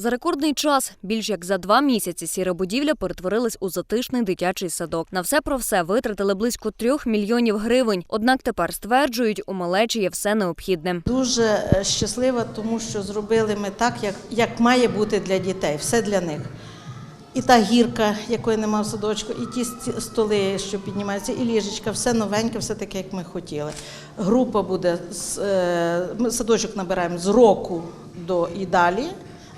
За рекордний час, більш як за два місяці, сіра будівля перетворилась у затишний дитячий садок. На все про все витратили близько трьох мільйонів гривень. Однак тепер стверджують, у малечі є все необхідне. Дуже е, щаслива, тому що зробили ми так, як, як має бути для дітей, все для них. І та гірка, якої нема в садочку, і ті столи, що піднімаються, і ліжечка, все новеньке, все таке, як ми хотіли. Група буде е, ми садочок набираємо з року до і далі.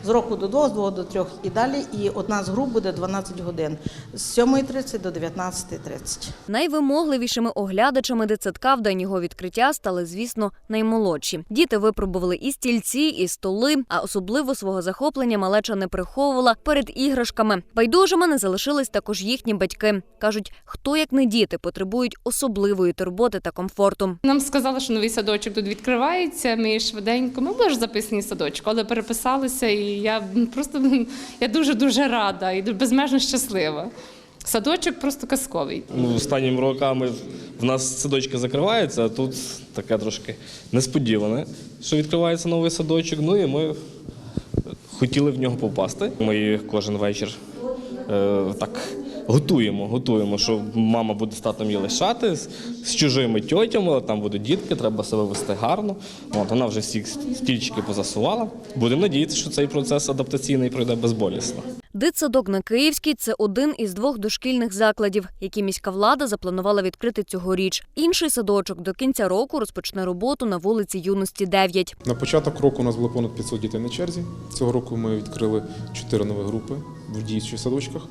З року до двох, з двох до трьох і далі. І одна з груп буде 12 годин з 7.30 до 19.30. Найвимогливішими оглядачами дитсадка в день його відкриття стали, звісно, наймолодші. Діти випробували і стільці, і столи, а особливо свого захоплення малеча не приховувала перед іграшками. Байдужими не залишились також їхні батьки. кажуть, хто як не діти потребують особливої турботи та комфорту. Нам сказали, що новий садочок тут відкривається. Ми швиденько. Ми були ж записані в садочку, але переписалися, і я просто я дуже дуже рада і безмежно щаслива. Садочок просто казковий. Ну, останніми роками в нас садочки закриваються, а тут таке трошки несподіване, що відкривається новий садочок. Ну і ми хотіли в нього попасти. Ми кожен вечір е, так готуємо, готуємо, що мама буде з татом її лишати з, з чужими тьотями, там будуть дітки, треба себе вести гарно. От, вона вже всі стільчики позасувала. Будемо надіятися, що цей процес адаптаційний пройде безболісно. Дитсадок на Київській це один із двох дошкільних закладів, які міська влада запланувала відкрити цьогоріч. Інший садочок до кінця року розпочне роботу на вулиці Юності 9. На початок року у нас було понад 500 дітей на черзі. Цього року ми відкрили 4 нові групи в діючих садочках,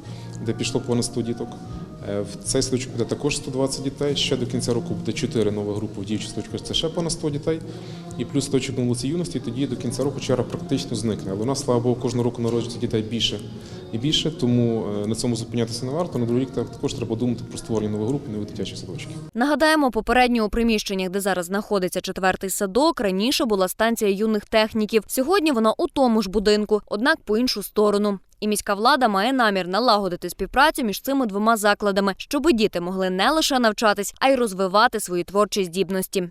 де пішло понад 100 діток. Е, В цей садочок буде також 120 дітей. Ще до кінця року буде 4 нові групи в діючих садочках, це ще понад 100 дітей. І плюс садочок на вулиці юності, тоді до кінця року черга практично зникне. Але у нас, слава Богу, кожного року народжується дітей більше і більше, тому е, на цьому зупинятися не варто. На другий рік також треба думати про створення нових груп і нових дитячих садочків. Нагадаємо, попередньо у приміщеннях, де зараз знаходиться четвертий садок, раніше була станція юних техніків. Сьогодні вона у тому ж будинку, однак по іншу сторону. І міська влада має намір налагодити співпрацю між цими двома закладами, щоб діти могли не лише навчатись, а й розвивати свої творчі здібності.